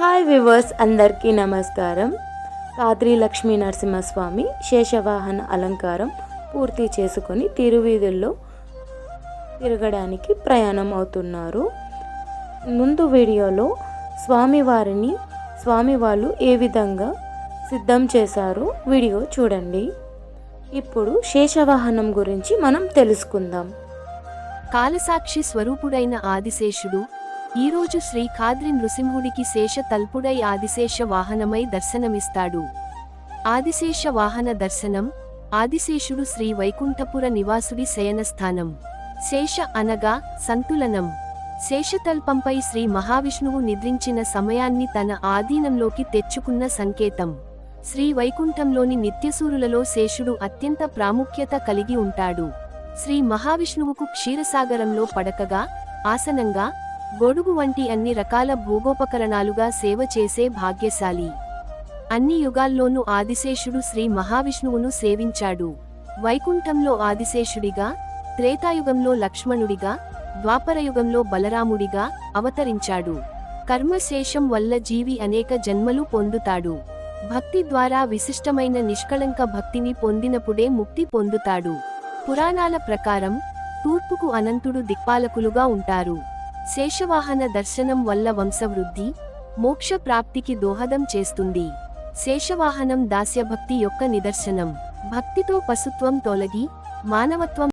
Hi viewers అందరికీ నమస్కారం. కాద్రి లక్ష్మీ నరసింహస్వామి శేషవాహన అలంకారం పూర్తి చేసుకొని తిరువీధుల్లో తిరగడానికి ప్రయాణం అవుతున్నారు. ముందు వీడియోలో స్వామివారిని స్వామివాళ్ళు ఏ విధంగా సిద్ధం చేశారో వీడియో చూడండి. ఇప్పుడు శేషవాహనం గురించి మనం తెలుసుకుందాం. కాలసాక్షి స్వరూపుడైన ఆదిశేషుడు ఈరోజు శ్రీ ఖాద్రి నృసింహుడికి శేష తల్పుడై ఆదిశేష వాహనమై దర్శనమిస్తాడు. ఆదిశేష వాహన దర్శనం ఆదిశేషుడు శ్రీ వైకుంఠపుర నివాసుడి శయనస్థానం. శేష అనగా సంతులనం. శేషతల్పంపై శ్రీ మహావిష్ణువు నిద్రించిన సమయాన్ని తన ఆధీనంలోకి తెచ్చుకున్న సంకేతం. శ్రీ వైకుంఠంలోని నిత్యసూరులలో శేషుడు అత్యంత ప్రాముఖ్యత కలిగి ఉంటాడు. శ్రీ మహావిష్ణువుకు క్షీరసాగరంలో పడకగా ఆసనంగా గొడుగు వంటి అన్ని రకాల భోగోపకరణాలుగా సేవ చేసే భాగ్యశాలి. అన్ని యుగాల్లోనూ ఆదిశేషుడు శ్రీ మహావిష్ణువును సేవించాడు. వైకుంఠంలో ఆదిశేషుడిగా త్రేతాయుగంలో లక్ష్మణుడిగా ద్వాపరయుగంలో బలరాముడిగా అవతరించాడు. కర్మశేషం వల్ల జీవి అనేక జన్మలు పొందుతాడు. భక్తి ద్వారా విశిష్టమైన నిష్కళంక భక్తిని పొందినప్పుడే ముక్తి పొందుతాడు. పురాణాల ప్రకారం తూర్పుకు అనంతుడు దిక్పాలకులుగా ఉంటారు. శేషవాహన దర్శనం వల్ల వంశవృద్ధి మోక్ష ప్రాప్తికి దోహదం చేస్తుంది. శేషవాహనం దాస్యభక్తి యొక్క నిదర్శనం. భక్తితో పశుత్వం తొలగి మానవత్వం